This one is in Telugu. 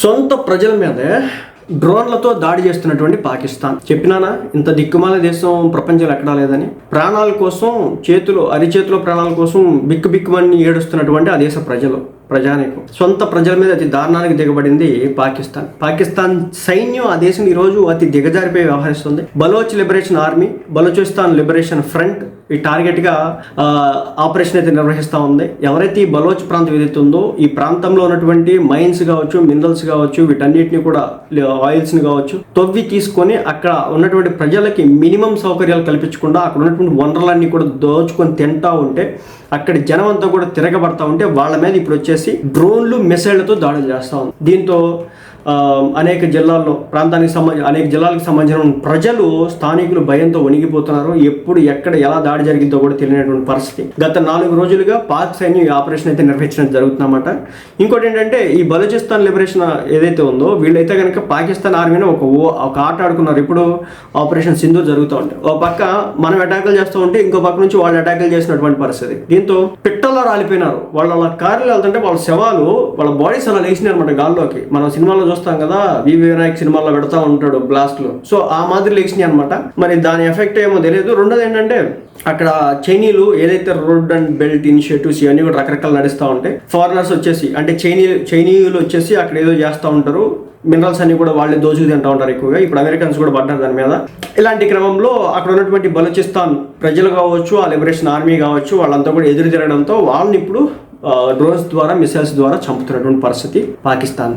సొంత ప్రజల మీదే డ్రోన్లతో దాడి చేస్తున్నటువంటి పాకిస్తాన్. చెప్పినానా? ఇంత దిక్కుమాల దేశం ప్రపంచంలో ఎక్కడా లేదని. ప్రాణాల కోసం చేతులు అరిచేతుల ప్రాణాల కోసం బిక్కు బిక్కుమని ఏడుస్తున్నటువంటి ఆ దేశ ప్రజలు. ప్రజానికం. సొంత ప్రజల మీద అతి దారుణానికి దిగబడింది పాకిస్తాన్. పాకిస్తాన్ సైన్యం ఆ దేశం ఈ రోజు అతి దిగజారిపోయి వ్యవహరిస్తుంది. Baloch liberation army Balochistan liberation front ఈ టార్గెట్గా ఆపరేషన్ అయితే నిర్వహిస్తూ ఉంది. ఎవరైతే ఈ బలోచ్ ప్రాంతం ఏదైతే ఉందో ఈ ప్రాంతంలో ఉన్నటువంటి మైన్స్ కావచ్చు మినరల్స్ కావచ్చు వీటన్నిటిని కూడా ఆయిల్స్ని కావచ్చు తవ్వి తీసుకొని అక్కడ ఉన్నటువంటి ప్రజలకి మినిమం సౌకర్యాలు కల్పించకుండా అక్కడ ఉన్నటువంటి వనరులన్నీ కూడా దోచుకొని తింటా ఉంటే అక్కడ జనం అంతా కూడా తిరగబడతా ఉంటే వాళ్ళ మీద ఇప్పుడు వచ్చేసి డ్రోన్లు మిసైళ్ళతో దాడులు చేస్తూ ఉంది. దీంతో అనేక జిల్లాల్లో ప్రాంతానికి సంబంధించి అనేక జిల్లాలకు సంబంధించిన ప్రజలు స్థానికులు భయంతో వణిగిపోతున్నారు. ఎప్పుడు ఎక్కడ ఎలా దాడి జరిగిందో కూడా తెలియనటువంటి పరిస్థితి. గత నాలుగు రోజులుగా పాక్ సైన్యం ఈ ఆపరేషన్ అయితే నిర్వహించడం జరుగుతుందన్నమాట. ఇంకోటి ఏంటంటే ఈ బలూచిస్తాన్ లిబరేషన్ ఏదైతే ఉందో వీళ్ళైతే కనుక పాకిస్తాన్ ఆర్మీని ఒక ఒక ఆట ఆడుకున్నారు. ఇప్పుడు ఆపరేషన్ సింధు జరుగుతూ ఉంటాయి ఒక పక్క మనం అటాకులు చేస్తూ ఉంటే ఇంకో పక్క నుంచి వాళ్ళు అటాకులు చేసినటువంటి పరిస్థితి. దీంతో పిట్టల్లో రాలిపోయినారు. వాళ్ళ వాళ్ళ కార్లు వెళ్తుంటే వాళ్ళ శవాలు వాళ్ళ బాడీస్ అలా లేచినాయి అనమాట గాల్లోకి. మనం సినిమాలో చూస్తాం కదా వి వినాయక్ సినిమాలో పెడతా ఉంటాడు బ్లాస్ట్లు సో ఆ మాదిరి లేచినాయి అనమాట మరి దాని ఎఫెక్ట్ ఏమో తెలియదు రెండోది ఏంటంటే అక్కడ చైనీలు ఏదైతే రోడ్ అండ్ బెల్ట్ ఇనిషియేటివ్స్ ఇవన్నీ కూడా రకరకాలు నడుస్తూ ఉంటాయి. ఫారినర్స్ వచ్చేసి అంటే చైనీ చైనీయులు వచ్చేసి అక్కడ ఏదో చేస్తూ ఉంటారు. మినరల్స్ అన్ని కూడా వాళ్ళే దోచుకు తింటూ ఉంటారు ఎక్కువగా. ఇప్పుడు అమెరికన్స్ కూడా పడ్డారు దాని మీద. ఇలాంటి క్రమంలో అక్కడ ఉన్నటువంటి బలూచిస్తాన్ ప్రజలు కావచ్చు ఆ లిబరేషన్ ఆర్మీ కావచ్చు వాళ్ళంతా కూడా ఎదురు తిరగడంతో వాళ్ళని ఇప్పుడు డ్రోన్స్ ద్వారా మిసైల్స్ ద్వారా చంపుతున్నటువంటి పరిస్థితి పాకిస్తాన్